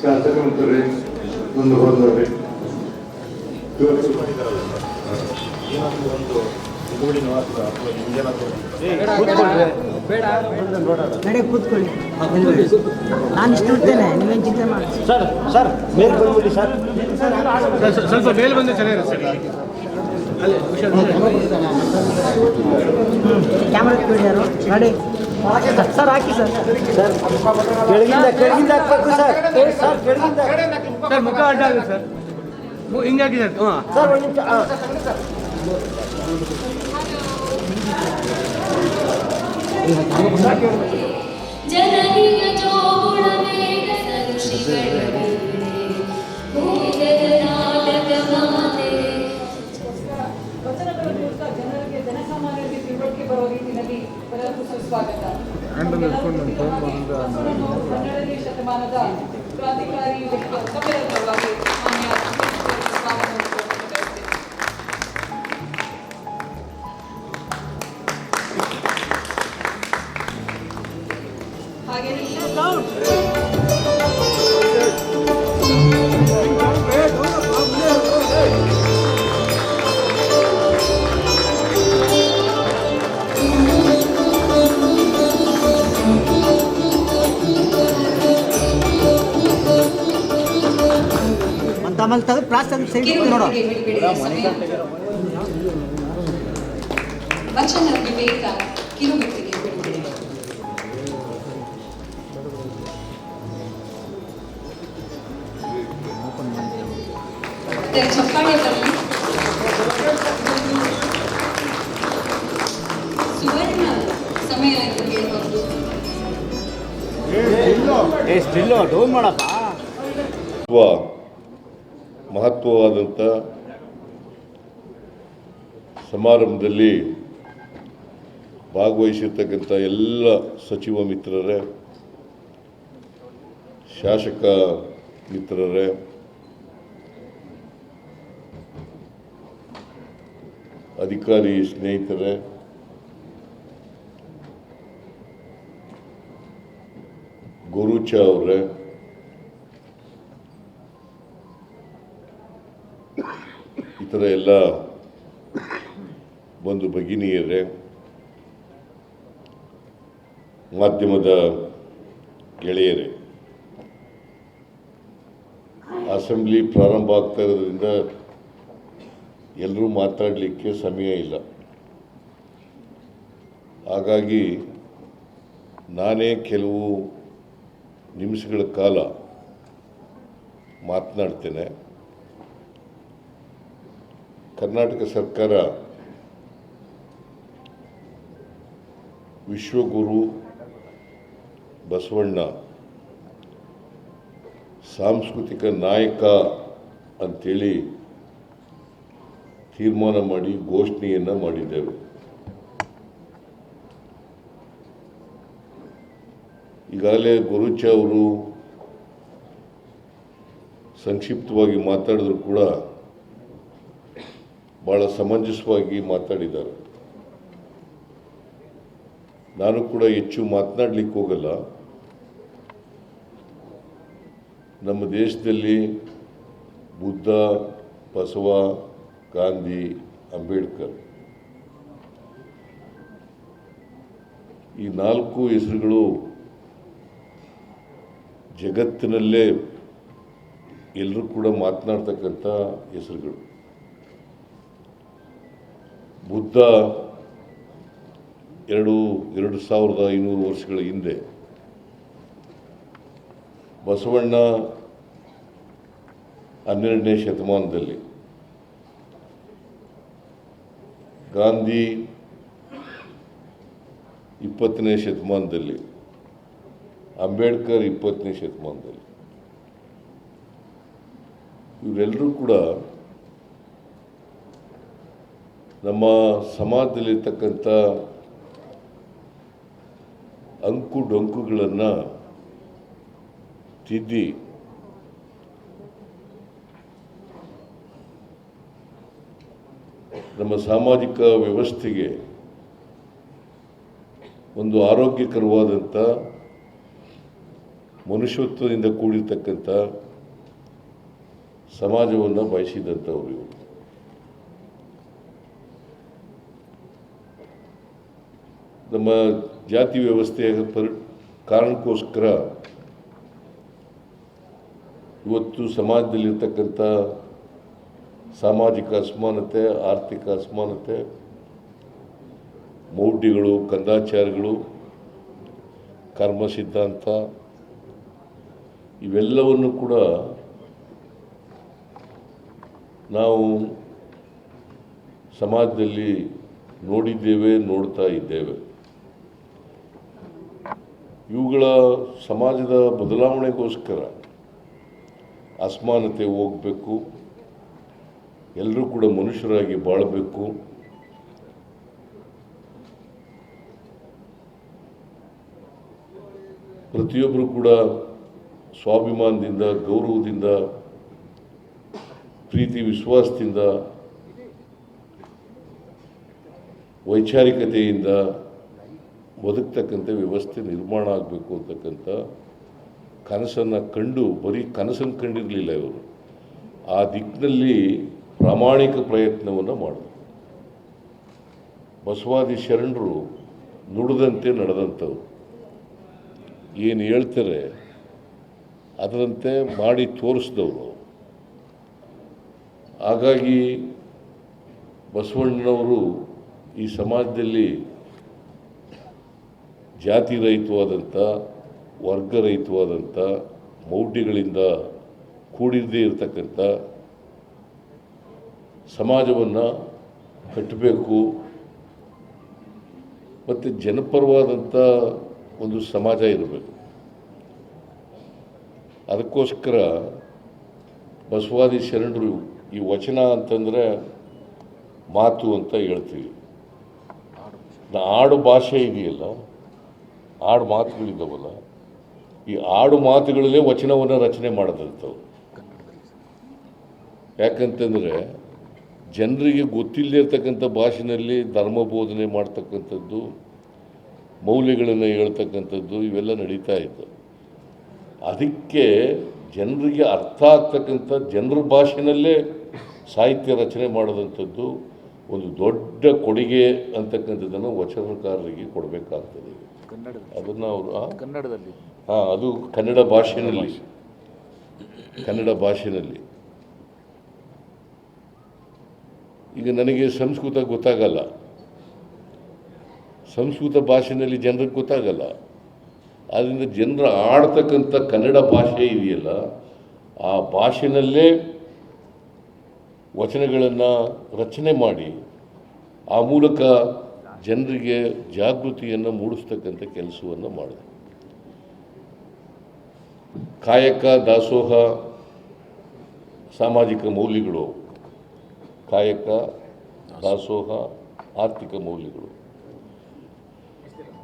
ಶಾಸಕ ಮಂತ್ರಿ ಮುಂದೆ ಬಂದವ್ರಿ ಇವತ್ತು ನಡೆ ಕೂತ್ಕೊಳ್ಳಿ. ನಾನು ಇಷ್ಟು ಇರ್ತೇನೆ ನೀವೇನು ಚಿಂತೆ ಮಾಡಿ ಸರ್ ಸರ್ ಮೇಲೆ ಬಂದ್ಬಿಡಿ ಸರ್. ಸ್ವಲ್ಪ ಮೇಲೆ ಬಂದ್ರೆ ಚೆನ್ನಾಗಿರುತ್ತೆ ಕ್ಯಾಮ್ರಾ ಇಟ್ಕೊಳ್ಳಿ ಯಾರು ನಡಿ. ಸರ್ ಹಾಕಿ ಸರ್. ಸರ್ ಕೆಳಗಿಂದ ಕೆಳಗಿಂದ ಹಾಕ್ಬೇಕು ಸರ್. ಸರ್ ಕೆಳಗಿಂದ. ಸರ್ ಮುಖ ಅಡ್ಡ ಆಗುತ್ತೆ ಸರ್. ಮು- ಹಿಂಗೆ ಹಾಕಿ ಸರ್. ಹಾಂ ಸರ್ ಒಂದು ನಿಮಿಷ ಆ. ಜನನಿಯ ಜೋಗುಳವೇಗ ಸರುಷಿಗಳೇ ಹನ್ನೆರಡನೇ ಶತಮಾನದ ಕ್ರಾಂತಿಕಾರಿ ವಚನ ವಿವೇಕ ಕಿರುಬೆಟ್ಟಿಗೆ ಬಿಡುಗಡೆ ಚಪ್ಪಾಳೆ ಬರಲಿ ಸುವರ್ಣ ಸಮಯ ಎಂದು ಹೇಳಬಹುದು ಏ ಸ್ಟಿಲ್ಲು ಡೌನ್ ಮಾಡಪ್ಪ. ಮಹತ್ವವಾದಂಥ ಸಮಾರಂಭದಲ್ಲಿ ಭಾಗವಹಿಸಿರ್ತಕ್ಕಂಥ ಎಲ್ಲ ಸಚಿವ ಮಿತ್ರರೇ ಶಾಸಕ ಮಿತ್ರರೇ ಅಧಿಕಾರಿ ಸ್ನೇಹಿತರೇ ಗುರುಚ ಅವರೇ ಇತರ ಎಲ್ಲ ಬಂಧು ಭಗಿನಿಯರೇ, ಮಾಧ್ಯಮದ ಗೆಳೆಯರೇ, ಅಸೆಂಬ್ಲಿ ಪ್ರಾರಂಭ ಆಗ್ತಾ ಇರೋದ್ರಿಂದ ಎಲ್ಲರೂ ಮಾತಾಡಲಿಕ್ಕೆ ಸಮಯ ಇಲ್ಲ. ಹಾಗಾಗಿ ನಾನೇ ಕೆಲವು ನಿಮಿಷಗಳ ಕಾಲ ಮಾತನಾಡ್ತೇನೆ. ಕರ್ನಾಟಕ ಸರ್ಕಾರ ವಿಶ್ವಗುರು ಬಸವಣ್ಣ ಸಾಂಸ್ಕೃತಿಕ ನಾಯಕ ಅಂಥೇಳಿ ತೀರ್ಮಾನ ಮಾಡಿ ಘೋಷಣೆಯನ್ನು ಮಾಡಿದ್ದೇವೆ. ಈಗಾಗಲೇ ಗುರುಚ ಅವರು ಸಂಕ್ಷಿಪ್ತವಾಗಿ ಮಾತಾಡಿದ್ರು ಕೂಡ ಭಾಳ ಸಮಂಜಸವಾಗಿ ಮಾತಾಡಿದ್ದಾರೆ. ನಾನು ಕೂಡ ಹೆಚ್ಚು ಮಾತನಾಡಲಿಕ್ಕೆ ಹೋಗಲ್ಲ. ನಮ್ಮ ದೇಶದಲ್ಲಿ ಬುದ್ಧ, ಬಸವ, ಗಾಂಧಿ, ಅಂಬೇಡ್ಕರ್ ಈ ನಾಲ್ಕು ಹೆಸರುಗಳು ಜಗತ್ತಿನಲ್ಲೇ ಎಲ್ಲರೂ ಕೂಡ ಮಾತನಾಡ್ತಕ್ಕಂಥ ಹೆಸರುಗಳು. ಬುದ್ಧ ಎರಡು ಎರಡು ಸಾವಿರದ ಐನೂರು ವರ್ಷಗಳ ಹಿಂದೆ ಬಸವಣ್ಣ ಹನ್ನೆರಡನೇ ಶತಮಾನದಲ್ಲಿ ಗಾಂಧಿ ಇಪ್ಪತ್ತನೇ ಶತಮಾನದಲ್ಲಿ, ಅಂಬೇಡ್ಕರ್ ಇಪ್ಪತ್ತನೇ ಶತಮಾನದಲ್ಲಿ, ಇವರೆಲ್ಲರೂ ಕೂಡ ನಮ್ಮ ಸಮಾಜದಲ್ಲಿರ್ತಕ್ಕಂಥ ಅಂಕು ಡೊಂಕುಗಳನ್ನು ತಿದ್ದಿ ನಮ್ಮ ಸಾಮಾಜಿಕ ವ್ಯವಸ್ಥೆಗೆ ಒಂದು ಆರೋಗ್ಯಕರವಾದಂಥ ಮನುಷ್ಯತ್ವದಿಂದ ಕೂಡಿರ್ತಕ್ಕಂಥ ಸಮಾಜವನ್ನು ಬಯಸಿದಂಥವ್ರು ಇವರು. ನಮ್ಮ ಜಾತಿ ವ್ಯವಸ್ಥೆಯ ಪರಿ, ಕಾರಣಕ್ಕೋಸ್ಕರ ಇವತ್ತು ಸಮಾಜದಲ್ಲಿರ್ತಕ್ಕಂಥ ಸಾಮಾಜಿಕ ಅಸಮಾನತೆ, ಆರ್ಥಿಕ ಅಸಮಾನತೆ, ಮೌಢ್ಯಗಳು, ಕಂದಾಚಾರಗಳು ಕರ್ಮ ಸಿದ್ಧಾಂತ ಇವೆಲ್ಲವನ್ನು ಕೂಡ ನಾವು ಸಮಾಜದಲ್ಲಿ ನೋಡಿದ್ದೇವೆ, ನೋಡ್ತಾ ಇದ್ದೇವೆ. ಇವುಗಳ ಸಮಾಜದ ಬದಲಾವಣೆಗೋಸ್ಕರ ಅಸಮಾನತೆ ಹೋಗಬೇಕು ಎಲ್ಲರೂ ಕೂಡ ಮನುಷ್ಯರಾಗಿ ಬಾಳಬೇಕು. ಪ್ರತಿಯೊಬ್ಬರು ಕೂಡ ಸ್ವಾಭಿಮಾನದಿಂದ, ಗೌರವದಿಂದ, ಪ್ರೀತಿ, ವಿಶ್ವಾಸದಿಂದ, ವೈಚಾರಿಕತೆಯಿಂದ ಬದುಕ್ತಕ್ಕಂಥ ವ್ಯವಸ್ಥೆ ನಿರ್ಮಾಣ ಆಗಬೇಕು ಅಂತಕ್ಕಂಥ ಕನಸನ್ನು ಕಂಡು, ಬರೀ ಕನಸನ್ನು ಕಂಡಿರಲಿಲ್ಲ ಇವರು. ಆ ದಿಕ್ಕಿನಲ್ಲಿ ಪ್ರಾಮಾಣಿಕ ಪ್ರಯತ್ನವನ್ನು ಮಾಡಿದ್ರು ಬಸವಾದಿ ಶರಣರು ನುಡಿದಂತೆ ನಡೆದಂಥವ್ರು. ಏನು ಹೇಳ್ತಾರೆ, ಅದರಂತೆ ಮಾಡಿ ತೋರಿಸಿದವರು. ಹಾಗಾಗಿ ಬಸವಣ್ಣನವರು ಈ ಸಮಾಜದಲ್ಲಿ ಜಾತಿ ರಹಿತವಾದಂಥ ವರ್ಗರಹಿತವಾದಂಥ ಮೌಢ್ಯಗಳಿಂದ ಕೂಡಿರದೇ ಇರತಕ್ಕಂಥ ಸಮಾಜವನ್ನು ಕಟ್ಟಬೇಕು ಮತ್ತು ಜನಪರವಾದಂಥ ಒಂದು ಸಮಾಜ ಇರಬೇಕು. ಅದಕ್ಕೋಸ್ಕರ ಬಸವಾದಿ ಶರಣರು ಈ ವಚನ ಅಂತಂದರೆ ಮಾತು ಅಂತ ಹೇಳ್ತೀವಿ. ಆಡು ಭಾಷೆ ಇದೆಯಲ್ಲ ಆಡು ಮಾತುಗಳಿದ್ದಾವಲ್ಲ, ಈ ಆಡು ಮಾತುಗಳಲ್ಲೇ ವಚನವನ್ನು ರಚನೆ ಮಾಡಿದಂಥವು ಯಾಕಂತಂದರೆ, ಜನರಿಗೆ ಗೊತ್ತಿಲ್ಲದೆ ಇರ್ತಕ್ಕಂಥ ಭಾಷೆಯಲ್ಲಿ ಧರ್ಮ ಬೋಧನೆ ಮಾಡ್ತಕ್ಕಂಥದ್ದು, ಮೌಲ್ಯಗಳನ್ನು ಹೇಳ್ತಕ್ಕಂಥದ್ದು, ಇವೆಲ್ಲ ನಡೀತಾ ಇತ್ತು. ಅದಕ್ಕೆ ಜನರಿಗೆ ಅರ್ಥ ಆಗ್ತಕ್ಕಂಥ ಜನರ ಭಾಷೆನಲ್ಲೇ ಸಾಹಿತ್ಯ ರಚನೆ ಮಾಡಿದಂಥದ್ದು, ಒಂದು ದೊಡ್ಡ ಕೊಡುಗೆ ಅಂತಕ್ಕಂಥದ್ದನ್ನು ವಚನಕಾರರಿಗೆ ಕೊಡಬೇಕಾಗ್ತದೆ. ಅದನ್ನು ಅವರು ಕನ್ನಡದಲ್ಲಿ. ಹಾಂ ಅದು ಕನ್ನಡ ಭಾಷೆಯಲ್ಲಿ ಕನ್ನಡ ಭಾಷೆಯಲ್ಲಿ ಈಗ ನನಗೆ ಸಂಸ್ಕೃತ ಗೊತ್ತಾಗಲ್ಲ. ಸಂಸ್ಕೃತ ಭಾಷೆಯಲ್ಲಿ ಜನರಿಗೆ ಗೊತ್ತಾಗಲ್ಲ. ಆದ್ದರಿಂದ ಜನರು ಆಡ್ತಕ್ಕಂಥ ಕನ್ನಡ ಭಾಷೆ ಇದೆಯಲ್ಲ ಆ ಭಾಷೆನಲ್ಲೇ ವಚನಗಳನ್ನು ರಚನೆ ಮಾಡಿ ಆ ಮೂಲಕ ಜನರಿಗೆ ಜಾಗೃತಿಯನ್ನು ಮೂಡಿಸ್ತಕ್ಕಂಥ ಕೆಲಸವನ್ನು ಮಾಡಿದೆ. ಕಾಯಕ, ದಾಸೋಹ, ಸಾಮಾಜಿಕ ಮೌಲ್ಯಗಳು, ಕಾಯಕ, ದಾಸೋಹ, ಆರ್ಥಿಕ ಮೌಲ್ಯಗಳು.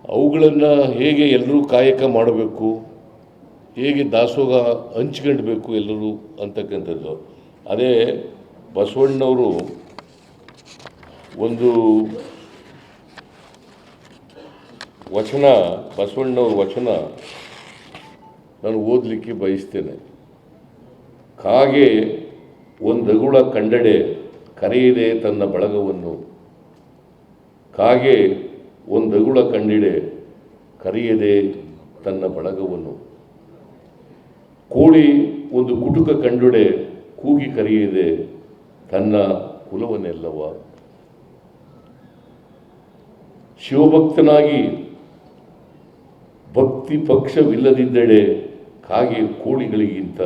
ಅವುಗಳನ್ನು ಹೇಗೆ ಎಲ್ಲರೂ ಕಾಯಕ ಮಾಡಬೇಕು, ಹೇಗೆ ದಾಸೋಹ ಹಂಚ್ಕೊಂಡ್ಬೇಕು ಎಲ್ಲರೂ ಅಂತಕ್ಕಂಥದ್ದು. ಅದೇ ಬಸವಣ್ಣವರು ಒಂದು ವಚನ, ಬಸವಣ್ಣವ್ರ ವಚನ ನಾನು ಓದಲಿಕ್ಕೆ ಬಯಸ್ತೇನೆ. ಕಾಗೆ ಒಂದಗುಳ ಕಂಡಡೆ ಕರೆಯಿದೆ ತನ್ನ ಬಳಗವನ್ನು. ಕಾಗೆ ಒಂದಗುಳ ಕಂಡಿಡೆ ಕರೆಯದೆ ತನ್ನ ಬಳಗವನ್ನು. ಕೋಳಿ ಒಂದು ಕುಟುಕ ಕಂಡುಡೆ ಕೂಗಿ ಕರೆಯದೆ ತನ್ನ ಕುಲವನ್ನೆಲ್ಲವ. ಶಿವಭಕ್ತನಾಗಿ ಭಕ್ತಿ ಪಕ್ಷವಿಲ್ಲದಿದ್ದಡೆ ಕಾಗೆ ಕೋಳಿಗಳಿಗಿಂತ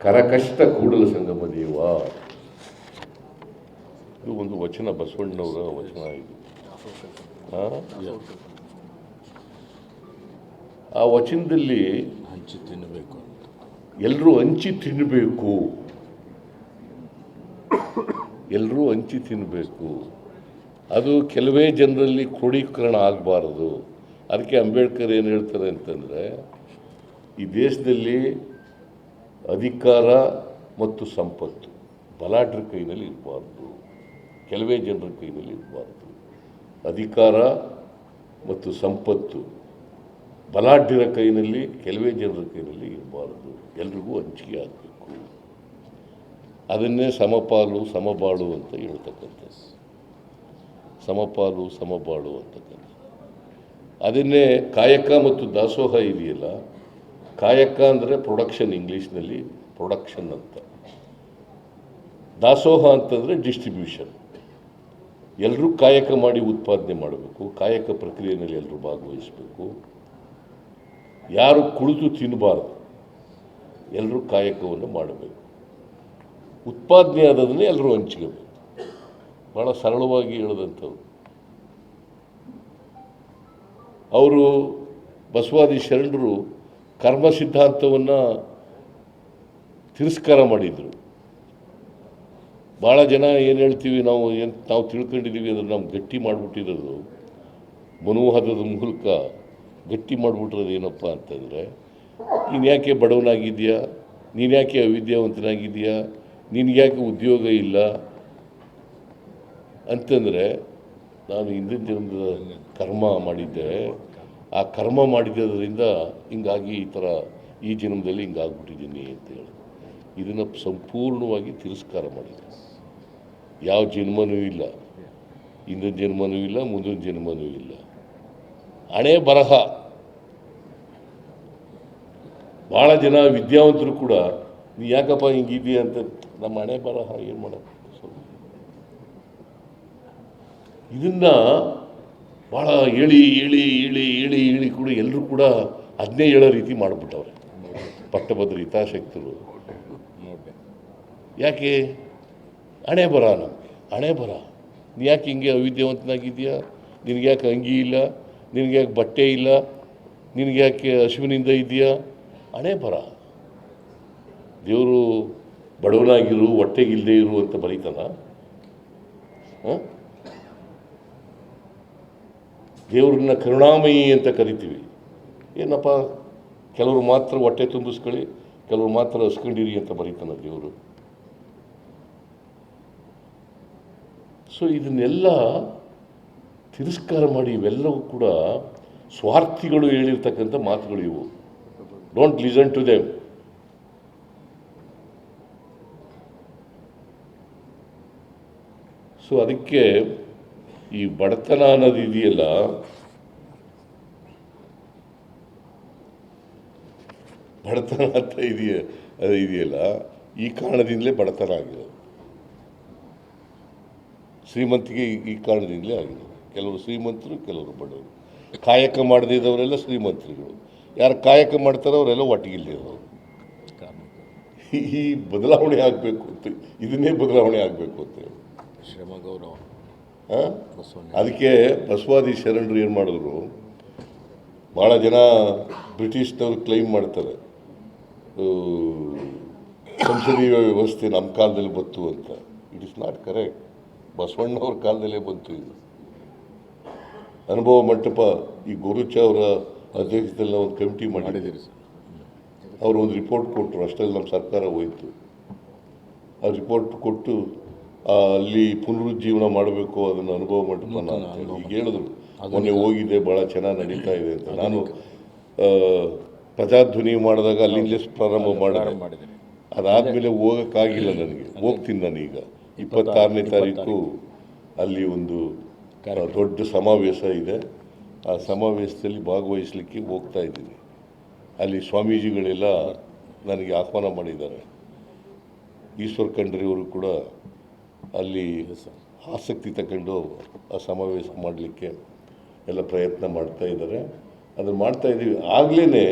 ಕರಕಷ್ಟ ಕೂಡಲ ಸಂಗಮ ದೇವ. ಇದು ಒಂದು ವಚನ ಬಸವಣ್ಣವರ ವಚನ ಇದು. ಆ? ವಚನದಲ್ಲಿ ಹಂಚಿ ತಿನ್ನಬೇಕು ಎಲ್ಲರೂ ಹಂಚಿ ತಿನ್ನಬೇಕು ಎಲ್ಲರೂ ಹಂಚಿ ತಿನ್ನಬೇಕು ಅದು ಕೆಲವೇ ಜನರಲ್ಲಿ ಕ್ರೋಢೀಕರಣ ಆಗಬಾರದು. ಅದಕ್ಕೆ ಅಂಬೇಡ್ಕರ್ ಏನು ಹೇಳ್ತಾರೆ ಅಂತಂದರೆ, ಈ ದೇಶದಲ್ಲಿ ಅಧಿಕಾರ ಮತ್ತು ಸಂಪತ್ತು ಬಲಾಢ್ರ ಕೈನಲ್ಲಿ ಇರಬಾರ್ದು. ಕೆಲವೇ ಜನರ ಕೈನಲ್ಲಿ ಇರಬಾರ್ದು. ಅಧಿಕಾರ ಮತ್ತು ಸಂಪತ್ತು ಬಲಾಢ್ಯರ ಕೈನಲ್ಲಿ, ಕೆಲವೇ ಜನರ ಕೈನಲ್ಲಿ ಇರಬಾರ್ದು. ಎಲ್ರಿಗೂ ಹಂಚಿಕೆ ಆಗಬೇಕು. ಅದನ್ನೇ ಸಮಪಾಲು, ಸಮಬಾಳು ಅಂತ ಹೇಳ್ತಕ್ಕಂಥದ್ದು. ಸಮಪಾಲು, ಸಮಬಾಳು ಅಂತಕ್ಕಂಥದ್ದು. ಅದನ್ನೇ ಕಾಯಕ ಮತ್ತು ದಾಸೋಹ ಇದೆಯಲ್ಲ? ಕಾಯಕ ಅಂದರೆ ಪ್ರೊಡಕ್ಷನ್ ಇಂಗ್ಲೀಷ್ನಲ್ಲಿ ಪ್ರೊಡಕ್ಷನ್ ಅಂತ. ದಾಸೋಹ ಅಂತಂದರೆ ಡಿಸ್ಟ್ರಿಬ್ಯೂಷನ್ ಎಲ್ಲರೂ ಕಾಯಕ ಮಾಡಿ ಉತ್ಪಾದನೆ ಮಾಡಬೇಕು, ಕಾಯಕ ಪ್ರಕ್ರಿಯೆಯಲ್ಲಿ ಎಲ್ಲರೂ ಭಾಗವಹಿಸಬೇಕು. ಯಾರು ಕುಳಿತು ತಿನ್ನಬಾರ್ದು ಎಲ್ಲರೂ ಕಾಯಕವನ್ನು ಮಾಡಬೇಕು. ಉತ್ಪಾದನೆ ಆದದನ್ನೇ ಎಲ್ಲರೂ ಹಂಚ್ಕೋಬೇಕು. ಭಾಳ ಸರಳವಾಗಿ ಹೇಳಿದಂಥವ್ರು ಅವರು ಬಸವಾದಿ ಶರಣರು ಕರ್ಮ ಸಿದ್ಧಾಂತವನ್ನು ತಿರಸ್ಕಾರ ಮಾಡಿದರು. ಭಾಳ ಜನ ಏನು ಹೇಳ್ತೀವಿ ನಾವು, ಏನು ನಾವು ತಿಳ್ಕೊಂಡಿದ್ದೀವಿ ಅದನ್ನು ನಾವು ಗಟ್ಟಿ ಮಾಡಿಬಿಟ್ಟಿರೋದು ಮನೋಹರದ ಮೂಲಕ ಗಟ್ಟಿ ಮಾಡಿಬಿಟ್ಟಿರೋದು ಏನಪ್ಪ ಅಂತಂದರೆ, ನೀನು ಯಾಕೆ ಬಡವನಾಗಿದೆಯಾ ನೀನು ಯಾಕೆ ಅವಿದ್ಯಾವಂತನಾಗಿದೆಯಾ ನಿನಗೆ ಯಾಕೆ ಉದ್ಯೋಗ ಇಲ್ಲ? ಅಂತಂದರೆ ನಾನು ಹಿಂದಿನ ಜನ್ಮದ ಕರ್ಮ ಮಾಡಿದ್ದೆ. ಆ ಕರ್ಮ ಮಾಡಿದ್ದರಿಂದ ಹಿಂಗಾಗಿ ಈ ಥರ ಈ ಜನ್ಮದಲ್ಲಿ ಹಿಂಗಾಗ್ಬಿಟ್ಟಿದ್ದೀನಿ ಅಂತ ಹೇಳಿ. ಇದನ್ನು ಸಂಪೂರ್ಣವಾಗಿ ತಿರಸ್ಕಾರ ಮಾಡಿದೆ. ಯಾವ ಜನ್ಮನೂ ಇಲ್ಲ. ಹಿಂದಿನ ಜನ್ಮನೂ ಇಲ್ಲ, ಮುಂದಿನ ಜನ್ಮನೂ ಇಲ್ಲ. ಹಣೆ ಬರಹ. ಭಾಳ ಜನ ವಿದ್ಯಾವಂತರು ಕೂಡ, ನೀ ಯಾಕಪ್ಪ ಹಿಂಗಿದ್ದೀಯ? ಅಂತ, ನಮ್ಮ ಹಣೆ ಬರಹ, ಏನು ಮಾಡೋದು? ಇದನ್ನ ಭಾಳ ಹೇಳಿ ಹೇಳಿ ಹೇಳಿ ಹೇಳಿ ಹೇಳಿ ಕೂಡ ಎಲ್ಲರೂ ಕೂಡ ಅದನ್ನೇ ಹೇಳೋ ರೀತಿ ಮಾಡಿಬಿಟ್ಟವ್ರೆ. ಪಟ್ಟಭದ್ರ ಹಿತಾಸಕ್ತರು. ಯಾಕೆ? ಹಣೆ ಬರ ನಮಗೆ, ಹಣೆ ಬರ. ಯಾಕೆ ಹಿಂಗೆ ಅವಿದ್ಯಾವಂತನಾಗಿದೆಯಾ ನಿನಗೆ ಯಾಕೆ ಅಂಗಿ ಇಲ್ಲ? ನಿನಗೆ ಯಾಕೆ ಬಟ್ಟೆ ಇಲ್ಲ? ನಿನಗೆ ಯಾಕೆ ಹಸುವಿನಿಂದ ಇದೆಯಾ ಹಣೆ ಬರ. ದೇವರು ಬಡವನಾಗಿರು ಹೊಟ್ಟೆಗಿಲ್ಲದೆ ಇರು ಅಂತ ಬರೀತಾನ? ಹಾಂ? ದೇವ್ರನ್ನ ಕರುಣಾಮಯಿ ಅಂತ ಕರಿತೀವಿ. ಏನಪ್ಪ? ಕೆಲವರು ಮಾತ್ರ ಹೊಟ್ಟೆ ತುಂಬಿಸ್ಕೊಳ್ಳಿ, ಕೆಲವರು ಮಾತ್ರ ಹಸ್ಕೊಂಡಿರಿ ಅಂತ ಬರೀತಾನೆ ದೇವರು. ಸೊ ಇದನ್ನೆಲ್ಲ ತಿರಸ್ಕಾರ ಮಾಡಿ ಇವೆಲ್ಲವೂ ಕೂಡ ಸ್ವಾರ್ಥಿಗಳು ಹೇಳಿರ್ತಕ್ಕಂಥ ಮಾತುಗಳು ಇವು. Don't listen to them so ಅದಕ್ಕೆ ಈ ಬಡತನ ಅನ್ನೋದು ಇದೆಯಲ್ಲ, ಬಡತನ ಅಂತ ಇದೆಯ, ಅದು ಇದೆಯಲ್ಲ, ಈ ಕಾರಣದಿಂದಲೇ ಬಡತನ ಆಗಿರೋದು ಶ್ರೀಮಂತಿಗೆ ಈ- ಕಾರಣದಿಂದಲೇ ಆಗಿದೆ. ಕೆಲವರು ಶ್ರೀಮಂತರು, ಕೆಲವರು ಬಡವರು. ಕಾಯಕ ಮಾಡದಿದ್ದವರೆಲ್ಲ ಶ್ರೀಮಂತರುಗಳು. ಯಾರು ಕಾಯಕ ಮಾಡ್ತಾರೆ ಅವರೆಲ್ಲ ಒಟ್ಟಿಗಿಲ್ಲದವರು ಈ- ಬದಲಾವಣೆ ಆಗಬೇಕು ಅಂತ, ಇದನ್ನೇ ಬದಲಾವಣೆ ಆಗಬೇಕು ಅಂತ ಶ್ರಮ ಗೌರವ? ಅದಕ್ಕೆ ಬಸವಾದಿ ಶರಣರು ಏನು ಮಾಡಿದ್ರು? ಭಾಳ ಜನ ಬ್ರಿಟಿಷ್ನವ್ರು ಕ್ಲೈಮ್ ಮಾಡ್ತಾರೆ. ಸಂಸದೀಯ ವ್ಯವಸ್ಥೆ ನಮ್ಮ ಕಾಲದಲ್ಲಿ ಬಂತು ಅಂತ. ಇಟ್ ಇಸ್ ನಾಟ್ ಕರೆಕ್ಟ್ ಬಸವಣ್ಣವ್ರ ಕಾಲದಲ್ಲೇ ಬಂತು ಇದು. ಅನುಭವ ಮಂಟಪ ಈ ಗುರುಚ ಅವರ ಅಧ್ಯಕ್ಷತೆಯಲ್ಲಿ ಒಂದು ಕಮಿಟಿ ಮಾಡಿದ್ದೀರಿ ಸರ್. ಅವರು ಒಂದು ರಿಪೋರ್ಟ್ ಕೊಟ್ಟರು ಅಷ್ಟರಲ್ಲಿ ನಮ್ಮ ಸರ್ಕಾರ ಹೋಯಿತು. ಆ ರಿಪೋರ್ಟ್ ಕೊಟ್ಟು ಅಲ್ಲಿ ಪುನರುಜ್ಜೀವನ ಮಾಡಬೇಕು ಅದನ್ನು ಅನುಭವ ಮಂಟಪನ ಈಗ ಹೇಳಿದ್ರು. ಮೊನ್ನೆ ಹೋಗಿದ್ದೆ ಭಾಳ ಚೆನ್ನಾಗಿ ನಡೀತಾ ಇದೆ ಅಂತ. ನಾನು ಪ್ರಜಾಧ್ವನಿ ಮಾಡಿದಾಗ ಅಲ್ಲಿಂದಲೇ ಪ್ರಾರಂಭ ಮಾಡಿದೆ. ಅದಾದ್ಮೇಲೆ ಅದಾದಮೇಲೆ ಹೋಗೋಕ್ಕಾಗಿಲ್ಲ ನನಗೆ. ಹೋಗ್ತೀನಿ ನಾನೀಗ ಇಪ್ಪತ್ತಾರನೇ ತಾರೀಕು ಅಲ್ಲಿ ಒಂದು ದೊಡ್ಡ ಸಮಾವೇಶ ಇದೆ. ಆ ಸಮಾವೇಶದಲ್ಲಿ ಭಾಗವಹಿಸಲಿಕ್ಕೆ ಹೋಗ್ತಾ ಇದ್ದೀನಿ. ಅಲ್ಲಿ ಸ್ವಾಮೀಜಿಗಳೆಲ್ಲ ನನಗೆ ಆಹ್ವಾನ ಮಾಡಿದ್ದಾರೆ. ಈಶ್ವರ್ ಖಂಡ್ರಿಯವರು ಕೂಡ ಅಲ್ಲಿ ಆಸಕ್ತಿ ತಗೊಂಡು ಆ ಸಮಾವೇಶ ಮಾಡಲಿಕ್ಕೆ ಎಲ್ಲ ಪ್ರಯತ್ನ ಮಾಡ್ತಾ ಇದ್ದಾರೆ. ಅದನ್ನು ಮಾಡ್ತಾ ಇದ್ದೀವಿ. ಆಗಲೇ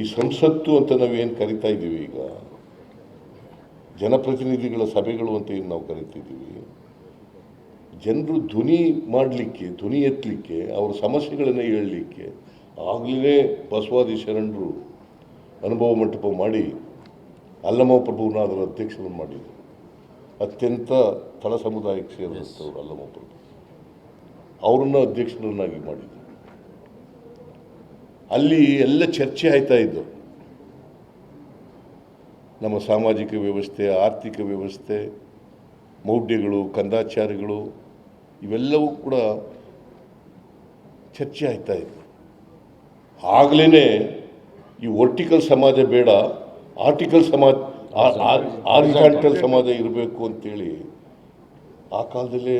ಈ ಸಂಸತ್ತು ಅಂತ ನಾವೇನು ಕರಿತಾ ಇದ್ದೀವಿ ಈಗ? ಜನಪ್ರತಿನಿಧಿಗಳ ಸಭೆಗಳು ಅಂತ ಏನು ನಾವು ಕರಿತಿದ್ದೀವಿ? ಜನರು ಧ್ವನಿ ಮಾಡಲಿಕ್ಕೆ, ಧ್ವನಿ ಎತ್ತಲಿಕ್ಕೆ, ಅವ್ರ ಸಮಸ್ಯೆಗಳನ್ನು ಹೇಳಲಿಕ್ಕೆ ಆಗಲೇ ಬಸವಾದಿ ಶರಣರು ಅನುಭವ ಮಂಟಪ ಮಾಡಿ ಅಲ್ಲಮ ಪ್ರಭುನಾಥರ ಅಧ್ಯಕ್ಷರನ್ನು ಮಾಡಿದರು. ಅತ್ಯಂತ ತಳ ಸಮುದಾಯಕ್ಕೆ ಸೇರಿದಂಥವ್ರು ಅಲ್ಲಮ ಪ್ರಭು ಅವರನ್ನ ಅಧ್ಯಕ್ಷರನ್ನಾಗಿ ಮಾಡಿದ್ರು. ಅಲ್ಲಿ ಎಲ್ಲ ಚರ್ಚೆ ಆಯ್ತಾ ಇದ್ದು. ನಮ್ಮ ಸಾಮಾಜಿಕ ವ್ಯವಸ್ಥೆ ಆರ್ಥಿಕ ವ್ಯವಸ್ಥೆ ಮೌಢ್ಯಗಳು ಕಂದಾಚಾರಗಳು ಇವೆಲ್ಲವೂ ಕೂಡ ಚರ್ಚೆ ಆಯ್ತಾ ಇತ್ತು ಆಗಲೇ ಈ ವರ್ಟಿಕಲ್ ಸಮಾಜ ಬೇಡ ಆರ್ಟಿಕಲ್ ಸಮಾಜ ಆರಿಜಾಂಟಲ್ ಸಮಾಜ ಇರಬೇಕು ಅಂತೇಳಿ ಆ ಕಾಲದಲ್ಲೇ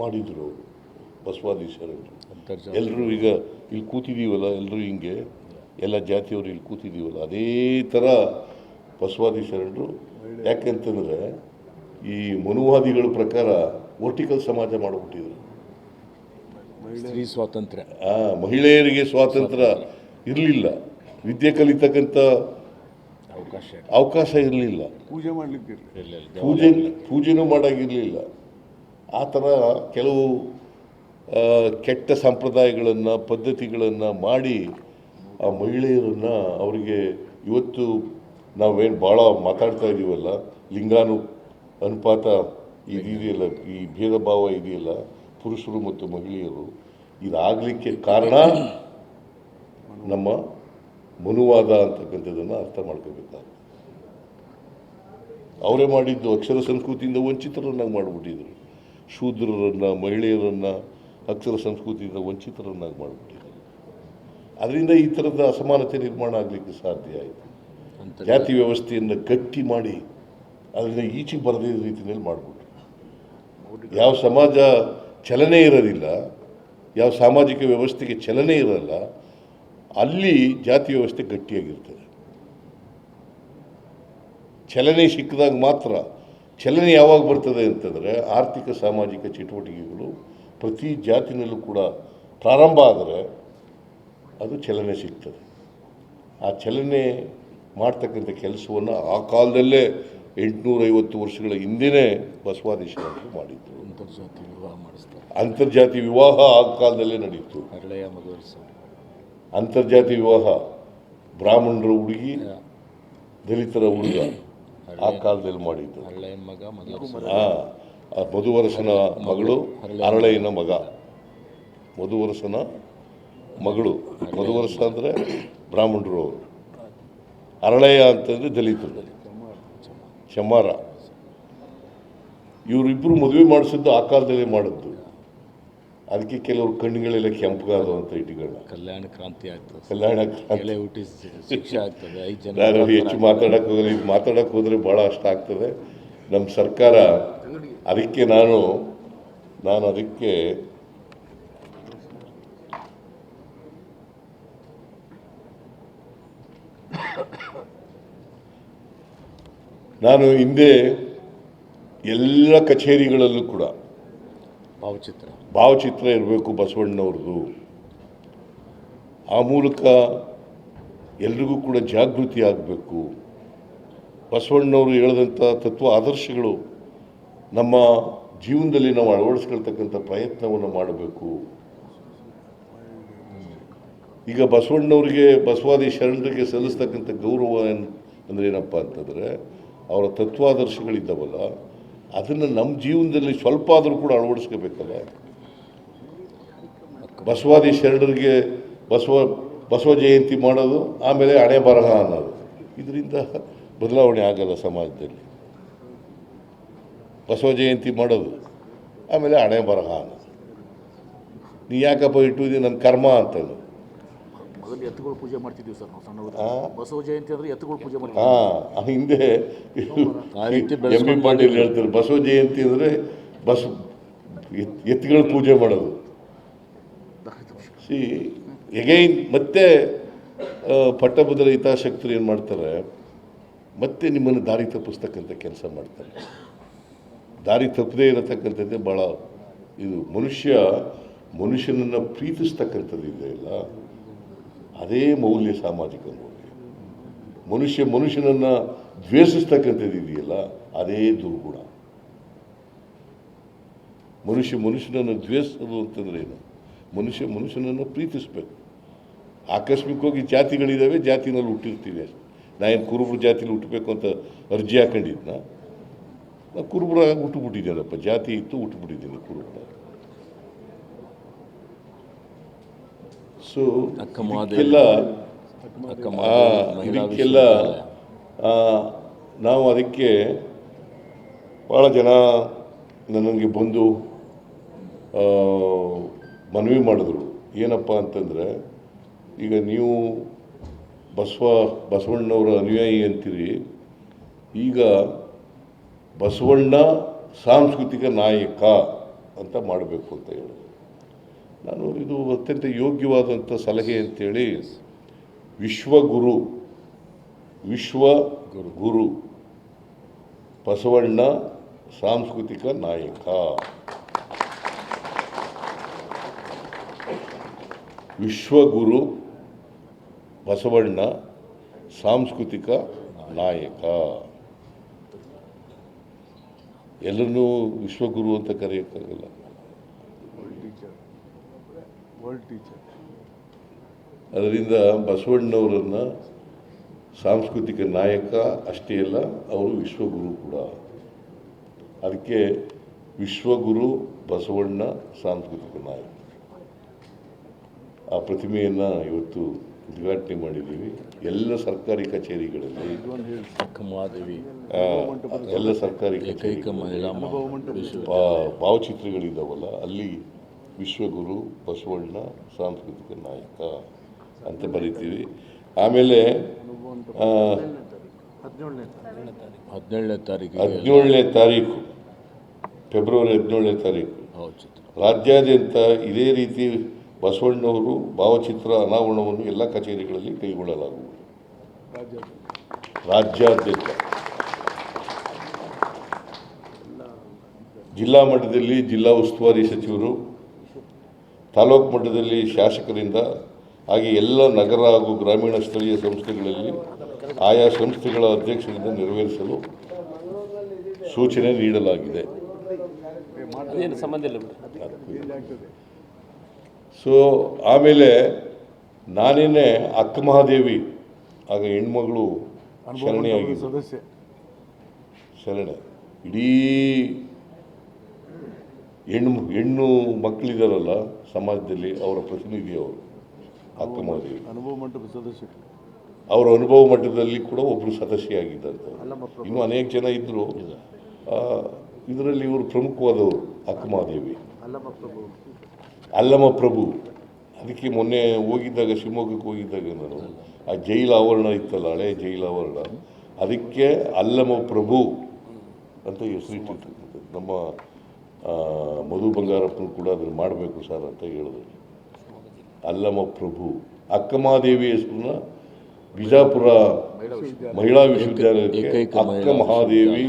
ಮಾಡಿದರು ಬಸವಾದೀಶರು ಎಲ್ಲರೂ ಈಗ ಇಲ್ಲಿ ಕೂತಿದ್ದೀವಲ್ಲ ಎಲ್ಲರೂ ಹಿಂಗೆ ಎಲ್ಲ ಜಾತಿಯವರು ಇಲ್ಲಿ ಕೂತಿದ್ದೀವಲ್ಲ ಅದೇ ಥರ ಯಾಕೆ ಯಾಕೆಂತಂದರೆ ಈ ಮನುವಾದಿಗಳ ಪ್ರಕಾರ ವರ್ಟಿಕಲ್ ಸಮಾಜ ಮಾಡಿಬಿಟ್ಟಿದ್ರು. ಸ್ತ್ರೀ ಸ್ವಾತಂತ್ರ್ಯ. ಆ ಮಹಿಳೆಯರಿಗೆ ಸ್ವಾತಂತ್ರ್ಯ. ಇರಲಿಲ್ಲ. ವಿದ್ಯೆ ಕಲಿತಕ್ಕಂಥ ಅವಕಾಶ ಅವಕಾಶ ಇರಲಿಲ್ಲ. ಪೂಜೆ ಮಾಡಲಿಕ್ಕೆ ಪೂಜೆ ಪೂಜೆನೂ ಮಾಡೋಕ್ಕಿರಲಿಲ್ಲ ಆ ಥರ ಕೆಲವು ಕೆಟ್ಟ ಸಂಪ್ರದಾಯಗಳನ್ನು ಪದ್ಧತಿಗಳನ್ನು ಮಾಡಿ ಆ ಮಹಿಳೆಯರನ್ನು ಅವರಿಗೆ ಇವತ್ತು ನಾವೇನು ಭಾಳ ಮಾತಾಡ್ತಾ ಇದ್ದೀವಲ್ಲ ಲಿಂಗಾನು ಅನುಪಾತ ಇದೆಯಲ್ಲ ಈ ಭೇದ ಭಾವ ಇದೆಯಲ್ಲ ಪುರುಷರು ಮತ್ತು ಮಹಿಳೆಯರು ಇದಾಗಲಿಕ್ಕೆ ಕಾರಣ ನಮ್ಮ ಮನುವಾದ ಅಂತಕ್ಕಂಥದ್ದನ್ನು ಅರ್ಥ ಮಾಡ್ಕೋಬೇಕಾಗ್ತದೆ. ಅವರೇ ಮಾಡಿದ್ದು ಅಕ್ಷರ ಸಂಸ್ಕೃತಿಯಿಂದ ವಂಚಿತರನ್ನಾಗಿ ಮಾಡಿಬಿಟ್ಟಿದ್ರು. ಶೂದ್ರರನ್ನು ಮಹಿಳೆಯರನ್ನು ಅಕ್ಷರ ಸಂಸ್ಕೃತಿಯಿಂದ ವಂಚಿತರನ್ನಾಗಿ ಮಾಡಿಬಿಟ್ಟಿದ್ರು. ಅದರಿಂದ ಈ ಥರದ ಅಸಮಾನತೆ ನಿರ್ಮಾಣ ಆಗಲಿಕ್ಕೆ ಸಾಧ್ಯ ಆಯಿತು. ಜಾತಿ ವ್ಯವಸ್ಥೆಯನ್ನು ಗಟ್ಟಿ ಮಾಡಿ ಅದರಿಂದ ಈಚೆಗೆ ಬರದೇ ರೀತಿಯಲ್ಲಿ ಮಾಡಿಬಿಟ್ರು. ಯಾವ ಸಮಾಜ ಚಲನೆ ಇರೋದಿಲ್ಲ ಯಾವ ಸಾಮಾಜಿಕ ವ್ಯವಸ್ಥೆಗೆ ಚಲನೆ ಇರಲ್ಲ ಅಲ್ಲಿ ಜಾತಿ ವ್ಯವಸ್ಥೆ ಗಟ್ಟಿಯಾಗಿರ್ತದೆ. ಚಲನೆ ಸಿಕ್ಕಿದಾಗ ಮಾತ್ರ ಚಲನೆ ಯಾವಾಗ ಬರ್ತದೆ ಅಂತಂದರೆ ಆರ್ಥಿಕ ಸಾಮಾಜಿಕ ಚಟುವಟಿಕೆಗಳು ಪ್ರತಿ ಜಾತಿನಲ್ಲೂ ಕೂಡ ಪ್ರಾರಂಭ ಆದರೆ ಅದು ಚಲನೆ ಸಿಗ್ತದೆ. ಆ ಚಲನೆ ಮಾಡ್ತಕ್ಕಂಥ ಕೆಲಸವನ್ನು ಆ ಕಾಲದಲ್ಲೇ ಎಂಟುನೂರೈವತ್ತು ವರ್ಷಗಳ ಹಿಂದೆಯೇ ಬಸವಾದೀಶರು ಮಾಡಿದ್ರು. ಅಂತರ್ಜಾತಿ ವಿವಾಹ ಮಾಡಿಸ್ತಾರೆ. ಅಂತರ್ಜಾತಿ ವಿವಾಹ ಆ ಕಾಲದಲ್ಲೇ ನಡೀತು. ಅಂತರ್ಜಾತಿ ವಿವಾಹ. ಬ್ರಾಹ್ಮಣರ ಹುಡುಗಿ ದಲಿತರ ಹುಡುಗ. ಆ ಕಾಲದಲ್ಲಿ ಮಾಡಿದ್ದು. ಹಾ. ಮಧುವರಸನ ಮಗಳು ಅರಳೆಯನ ಮಗ. ಮಧುವರಸನ ಮಗಳು. ಮಧುವರಸ ಅಂದರೆ ಬ್ರಾಹ್ಮಣರು ಅವರು. ಅಂತಂದ್ರೆ ಅಂತಂದರೆ ದಲಿತರು. ಚಮಾರ ಇವರಿಬ್ಬರು ಮದುವೆ ಮಾಡಿಸಿದ್ದು ಆ ಕಾಲದಲ್ಲಿ ಮಾಡಿದ್ದು. ಅದಕ್ಕೆ ಕೆಲವರು ಕಣ್ಣುಗಳೆಲ್ಲ ಕೆಂಪಗಾದವು ಅಂತ ಇಟ್ಟುಕೊಂಡು ಕಲ್ಯಾಣ ಕ್ರಾಂತಿ ಆಗ್ತದೆ ಕಲ್ಯಾಣ ಕ್ರಾಂತಿ. ಹುಟ್ಟಿ ಶಿಕ್ಷೆ ಆಗ್ತದೆ. ಐದು ಜನ ನಾನು ಹೆಚ್ಚು ಮಾತಾಡಕ್ಕೆ ಹೋದ್ರೆ ಇದು ಮಾತಾಡಕ್ಕೆ ಹೋದರೆ ಭಾಳ ಅಷ್ಟ ಆಗ್ತದೆ. ನಮ್ಮ ಸರ್ಕಾರ ಅದಕ್ಕೆ ನಾನು ನಾನು ಅದಕ್ಕೆ ನಾನು ಹಿಂದೆ ಎಲ್ಲ ಕಚೇರಿಗಳಲ್ಲೂ ಕೂಡ ಭಾವಚಿತ್ರ. ಭಾವಚಿತ್ರ ಇರಬೇಕು ಬಸವಣ್ಣವ್ರದ್ದು ಆ ಮೂಲಕ ಎಲ್ರಿಗೂ ಕೂಡ ಜಾಗೃತಿ ಆಗಬೇಕು. ಬಸವಣ್ಣವರು ಹೇಳಿದಂಥ ತತ್ವ ಆದರ್ಶಗಳು ನಮ್ಮ ಜೀವನದಲ್ಲಿ ನಾವು ಅಳವಡಿಸ್ಕೊಳ್ತಕ್ಕಂಥ ಪ್ರಯತ್ನವನ್ನು ಮಾಡಬೇಕು. ಈಗ ಬಸವಣ್ಣವರಿಗೆ ಬಸವಾದಿ ಶರಣರಿಗೆ ಸಲ್ಲಿಸ್ತಕ್ಕಂಥ ಗೌರವ ಅಂದರೆ ಏನಪ್ಪ ಅಂತಂದರೆ, ಅವರ ತತ್ವಾದರ್ಶಗಳಿದ್ದಾವಲ್ಲ ಅದನ್ನು ನಮ್ಮ ಜೀವನದಲ್ಲಿ ಸ್ವಲ್ಪ ಆದರೂ ಕೂಡ ಅಳವಡಿಸ್ಕೋಬೇಕಲ್ಲ? ಬಸವಾದಿ ಶರಣರಿಗೆ ಬಸವ ಬಸವ ಜಯಂತಿ ಮಾಡೋದು, ಆಮೇಲೆ ಹಣೆ ಬರಹ ಅನ್ನೋದು. ಇದರಿಂದ ಬದಲಾವಣೆ ಆಗಲ್ಲ ಸಮಾಜದಲ್ಲಿ. ಬಸವ ಜಯಂತಿ ಮಾಡೋದು, ಆಮೇಲೆ ಹಣೆ ಬರಹ ಅನ್ನೋದು. ನೀ ಯಾಕಪ್ಪ ಇಟ್ಟು ನನ್ನ ಕರ್ಮ ಅಂತಂದು. ಮೊದಲು ಎತ್ತುಗಳು ಪೂಜೆ ಮಾಡ್ತಿದ್ದೀವಿ ಸರ್ ನಾವು ಸಣ್ಣ ಬಸವ ಜಯಂತಿ ಅಂದ್ರೆ ಎತ್ತುಗಳು ಪೂಜೆ ಮಾಡ್ತೀವಿ ಆ ಹಿಂದೆ ಆ ರೀತಿ ಎಂ ಬಿ ಬೆಳೆಸ್ಕೊಂಡು ಪಾಟೀಲ್ ಹೇಳ್ತಾರೆ ಬಸವ ಜಯಂತಿ ಅಂದರೆ ಬಸ್ ಎತ್- ಎತ್ತುಗಳ ಪೂಜೆ ಮಾಡೋದು. ಸಿ ಎಗೈನ್ ಮತ್ತೆ ಪಟ್ಟಭದ್ರ ಹಿತಾಸಕ್ತರು ಏನು ಮಾಡ್ತಾರೆ ಮತ್ತೆ ನಿಮ್ಮನ್ನು ದಾರಿ ತಪ್ಪಿಸ್ತಕ್ಕಂಥ ಕೆಲಸ ಮಾಡ್ತಾರೆ. ದಾರಿ ತಪ್ಪದೇ ಇರತಕ್ಕಂಥದ್ದೇ ಭಾಳ ಇದು. ಮನುಷ್ಯ ಮನುಷ್ಯನನ್ನು ಪ್ರೀತಿಸ್ತಕ್ಕಂಥದ್ದು ಇದೆಯಲ್ಲ ಅದೇ ಮೌಲ್ಯ ಸಾಮಾಜಿಕ ಮೌಲ್ಯ. ಮನುಷ್ಯ ಮನುಷ್ಯನನ್ನು ದ್ವೇಷಿಸ್ತಕ್ಕಂಥದ್ದು ಇದೆಯಲ್ಲ, ಅದೇ ದುರ್ಗುಣ. ಮನುಷ್ಯ ಮನುಷ್ಯನನ್ನು ದ್ವೇಷಿಸೋದು ಅಂತಂದ್ರೆ ಏನು? ಮನುಷ್ಯ ಮನುಷ್ಯನನ್ನು ಪ್ರೀತಿಸಬೇಕು. ಆಕಸ್ಮಿಕವಾಗಿ ಜಾತಿಗಳಿದ್ದಾವೆ ಜಾತಿನಲ್ಲಿ ಹುಟ್ಟಿರ್ತೀವಿ ಅಷ್ಟೆ. ನಾ ಏನು ಕುರುಬರು ಜಾತಿಲಿ ಹುಟ್ಟಬೇಕು ಅಂತ ಅರ್ಜಿ ಹಾಕೊಂಡಿದ್ನ? ನಾ ಕುರುಬರಾಗಿ ಹುಟ್ಟುಬಿಟ್ಟಿದ್ದೇನಪ್ಪ ಜಾತಿ ಇತ್ತು ಹುಟ್ಟುಬಿಟ್ಟಿದ್ದೀನಿ ಕುರುಬರ ಸೊ ಮಹಾದೇವಿ. ಇದಕ್ಕೆಲ್ಲ ನಾವು ಅದಕ್ಕೆ ಭಾಳ ಜನ ನನಗೆ ಬಂದು ಮನವಿ ಮಾಡಿದ್ರು. ಏನಪ್ಪ ಅಂತಂದರೆ ಈಗ ನೀವು ಬಸವ ಬಸವಣ್ಣವರ ಅನುಯಾಯಿ ಅಂತೀರಿ ಈಗ ಬಸವಣ್ಣ ಸಾಂಸ್ಕೃತಿಕ ನಾಯಕ ಅಂತ ಮಾಡಬೇಕು ಅಂತ ಹೇಳಿದ್ರು. ನಾನು ಇದು ಅತ್ಯಂತ ಯೋಗ್ಯವಾದಂಥ ಸಲಹೆ ಅಂತೇಳಿ ವಿಶ್ವಗುರು ವಿಶ್ವ ಗುರು ಬಸವಣ್ಣ ಸಾಂಸ್ಕೃತಿಕ ನಾಯಕ. ವಿಶ್ವಗುರು, ಬಸವಣ್ಣ ಸಾಂಸ್ಕೃತಿಕ ನಾಯಕ. ಎಲ್ಲರನ್ನೂ ವಿಶ್ವಗುರು ಅಂತ ಕರೆಯೋಕ್ಕಾಗಲ್ಲ. ಅದರಿಂದ ಬಸವಣ್ಣವರನ್ನು ಸಾಂಸ್ಕೃತಿಕ ನಾಯಕ ಅಷ್ಟೇ ಅಲ್ಲ ಅವರು ವಿಶ್ವಗುರು ಕೂಡ. ಅದಕ್ಕೆ ವಿಶ್ವಗುರು ಬಸವಣ್ಣ ಸಾಂಸ್ಕೃತಿಕ ನಾಯಕ. ಆ ಪ್ರತಿಮೆಯನ್ನು ಇವತ್ತು ಉದ್ಘಾಟನೆ ಮಾಡಿದ್ದೀವಿ. ಎಲ್ಲ ಸರ್ಕಾರಿ ಕಚೇರಿಗಳಲ್ಲಿ. ಎಲ್ಲ ಸರ್ಕಾರಿ ಕಚೇರಿ ಭಾವಚಿತ್ರಗಳಿದ್ದಾವಲ್ಲ ಅಲ್ಲಿ ವಿಶ್ವಗುರು ಬಸವಣ್ಣ ಸಾಂಸ್ಕೃತಿಕ ನಾಯಕ ಅಂತ ಬರಿತೀವಿ. ಆಮೇಲೆ ಹದಿನೇಳನೇ ತಾರೀಕು. ಹದಿನೇಳನೇ ತಾರೀಕು. ಫೆಬ್ರವರಿ ಹದಿನೇಳನೇ ತಾರೀಕು. ರಾಜ್ಯಾದ್ಯಂತ ಇದೇ ರೀತಿ ಬಸವಣ್ಣವರು ಭಾವಚಿತ್ರ ಅನಾವರಣವನ್ನು ಎಲ್ಲ ಕಚೇರಿಗಳಲ್ಲಿ ಕೈಗೊಳ್ಳಲಾಗುವುದು. ರಾಜ್ಯಾದ್ಯಂತ. ಜಿಲ್ಲಾ ಮಟ್ಟದಲ್ಲಿ ಜಿಲ್ಲಾ ಉಸ್ತುವಾರಿ ಸಚಿವರು ತಾಲೂಕು ಮಟ್ಟದಲ್ಲಿ ಶಾಸಕರಿಂದ ಹಾಗೆ ಎಲ್ಲ ನಗರ ಹಾಗೂ ಗ್ರಾಮೀಣ ಸ್ಥಳೀಯ ಸಂಸ್ಥೆಗಳಲ್ಲಿ ಆಯಾ ಸಂಸ್ಥೆಗಳ ಅಧ್ಯಕ್ಷರಿಂದ ನೆರವೇರಿಸಲು ಸೂಚನೆ ನೀಡಲಾಗಿದೆ. ಅದೇನು ಸಂಬಂಧ ಇಲ್ಲ ಸೊ ಆಮೇಲೆ ನಾನೇನೆ ಅಕ್ಕ ಮಹಾದೇವಿ ಆಗ ಹೆಣ್ಮಗಳು ಶರಣೆಯಾಗಿ ಸದಸ್ಯ. ಶರಣೆ. ಇಡೀ ಹೆಣ್ಣು ಹೆಣ್ಣು ಮಕ್ಕಳಿದಾರಲ್ಲ ಸಮಾಜದಲ್ಲಿ ಅವರ ಪ್ರತಿನಿಧಿ ಅವರು ಅಕ್ಕ ಮಹಾದೇವಿ ಅನುಭವ ಮಟ್ಟದ ಸದಸ್ಯರು. ಅವರ ಅನುಭವ ಮಟ್ಟದಲ್ಲಿ ಕೂಡ ಒಬ್ಬರು ಸದಸ್ಯೆಯಾಗಿದ್ದಂಥ ಇನ್ನು ಅನೇಕ ಜನ ಇದ್ದರು ಇದರಲ್ಲಿ ಇವರು ಪ್ರಮುಖವಾದವರು ಅಕ್ಕ ಮಹಾದೇವಿ ಅಲ್ಲಮ್ಮ ಪ್ರಭು. ಅಲ್ಲಮ ಪ್ರಭು. ಅದಕ್ಕೆ ಮೊನ್ನೆ ಹೋಗಿದ್ದಾಗ ಶಿವಮೊಗ್ಗಕ್ಕೆ ಹೋಗಿದ್ದಾಗ ನಾನು ಆ ಜೈಲ ಆವರಣ ಇತ್ತಲ್ಲ ಹಳೆ ಜೈಲ ಆವರಣ ಅದಕ್ಕೆ ಅಲ್ಲಮ ಪ್ರಭು ಅಂತ ಹೆಸರಿಟ್ಟಿತ್ತು ನಮ್ಮ ಮಧು ಬಂಗಾರಪ್ಪನ ಕೂಡ ಅದನ್ನು ಮಾಡಬೇಕು ಸರ್ ಅಂತ ಹೇಳಿದ್ರು. ಅಲ್ಲಮ್ಮ ಪ್ರಭು ಅಕ್ಕಮಹಾದೇವಿ ಹೆಸರನ್ನ ಬಿಜಾಪುರ ಮಹಿಳಾ ವಿಶ್ವವಿದ್ಯಾಲಯಕ್ಕೆ ಅಕ್ಕ ಮಹಾದೇವಿ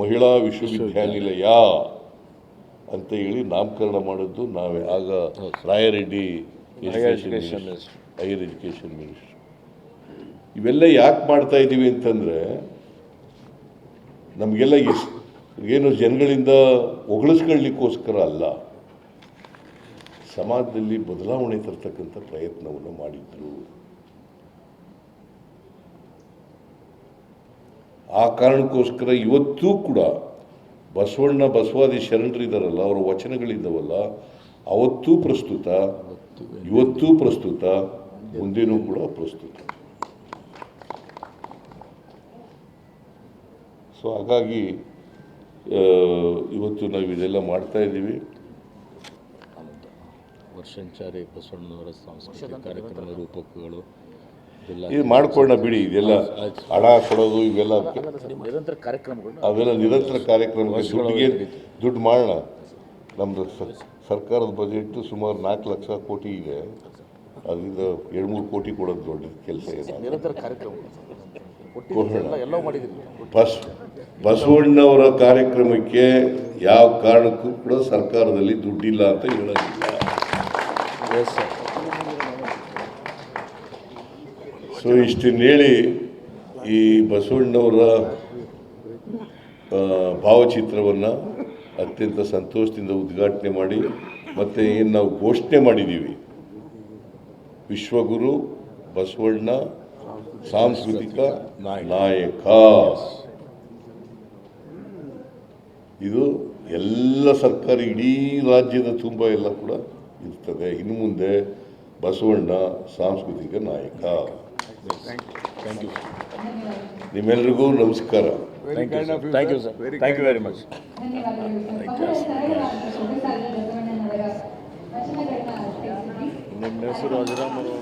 ಮಹಿಳಾ ವಿಶ್ವವಿದ್ಯಾನಿಲಯ ಅಂತ ಹೇಳಿ ನಾಮಕರಣ ಮಾಡಿದ್ದು ನಾವೇ. ಆಗ ರಾಯರೆಡ್ಡಿ ಹೈಯರ್ ಎಜುಕೇಷನ್ ಮಿನಿಸ್ಟರ್ ಇವೆಲ್ಲ ಯಾಕೆ ಮಾಡ್ತಾ ಇದ್ದೀವಿ ಅಂತಂದರೆ ನಮಗೆಲ್ಲ ಎಸ್ ಏನು ಜನಗಳಿಂದ ಹೊಗಳಿಸ್ಕೊಳ್ಳಿಕ್ಕೋಸ್ಕರ ಅಲ್ಲ, ಸಮಾಜದಲ್ಲಿ ಬದಲಾವಣೆ ತರ್ತಕ್ಕಂಥ ಪ್ರಯತ್ನವನ್ನು ಮಾಡಿದ್ರು. ಆ ಕಾರಣಕ್ಕೋಸ್ಕರ ಇವತ್ತೂ ಕೂಡ ಬಸವಣ್ಣ ಬಸವಾದಿ ಶರಣರಿದ್ದಾರಲ್ಲ ಅವರ ವಚನಗಳಿದ್ದಾವಲ್ಲ, ಅವತ್ತೂ ಪ್ರಸ್ತುತ, ಇವತ್ತೂ ಪ್ರಸ್ತುತ, ಮುಂದೇನೂ ಕೂಡ ಪ್ರಸ್ತುತ. ಸೊ ಹಾಗಾಗಿ ಇವತ್ತು ನಾವು ಇದೆಲ್ಲ ಮಾಡ್ತಾ ಇದ್ದೀವಿ. ವರ್ಷಂಚಾರಿ ಬಸವಣ್ಣನವರ ಸಾಂಸ್ಕೃತಿಕ ಕಾರ್ಯಕ್ರಮ ರೂಪಕಗಳು ಇದು ಮಾಡ್ಕೊಳ್ಳೋಣ ಬಿಡಿ ಇದೆಲ್ಲ ಹಣ ಕೊಡೋದು ಇವೆಲ್ಲ ನಿರಂತರ ಕಾರ್ಯಕ್ರಮಗಳು. ಅವೆಲ್ಲ ನಿರಂತರ ಕಾರ್ಯಕ್ರಮ ದುಡ್ಡಿಗೆ ದುಡ್ಡು ಮಾಡೋಣ. ನಮ್ಮದು ಸರ್ಕಾರದ ಬಜೆಟ್ ಸುಮಾರು ನಾಲ್ಕು ಲಕ್ಷ ಕೋಟಿ ಇದೆ. ಅದರಿಂದ ಎರಡು ಮೂರು ಕೋಟಿ ಕೊಡೋದು ದೊಡ್ಡ ಕೆಲಸ ಇದೆ. ನಿರಂತರ ಕಾರ್ಯಕ್ರಮ ಕೊಟ್ಟಿದ್ದೀರಿ ಬಸವಣ್ಣವರ ಕಾರ್ಯಕ್ರಮಕ್ಕೆ ಯಾವ ಕಾರಣಕ್ಕೂ ಕೂಡ ಸರ್ಕಾರದಲ್ಲಿ ದುಡ್ಡಿಲ್ಲ ಅಂತ ಹೇಳೋದಿಲ್ಲ. ಸೊ ಇಷ್ಟನ್ನು ಹೇಳಿ ಈ ಬಸವಣ್ಣವರ ಭಾವಚಿತ್ರವನ್ನು ಅತ್ಯಂತ ಸಂತೋಷದಿಂದ ಉದ್ಘಾಟನೆ ಮಾಡಿ ಮತ್ತು ಏನು ನಾವು ಘೋಷಣೆ ಮಾಡಿದ್ದೀವಿ ವಿಶ್ವಗುರು ಬಸವಣ್ಣ ಸಾಂಸ್ಕೃತಿಕ ನಾಯಕ. ಇದು ಎಲ್ಲ ಸರ್ಕಾರಿ ಇಡೀ ರಾಜ್ಯದ ತುಂಬ ಎಲ್ಲ ಕೂಡ ಇರ್ತದೆ. ಇನ್ನು ಮುಂದೆ ಬಸವಣ್ಣ ಸಾಂಸ್ಕೃತಿಕ ನಾಯಕ. ನಿಮ್ಮೆಲ್ರಿಗೂ ನಮಸ್ಕಾರ. Thank you sir thank you sir thank you very much ನಿಮ್ಮ ಹೆಸರು ಅಜರಾಮರು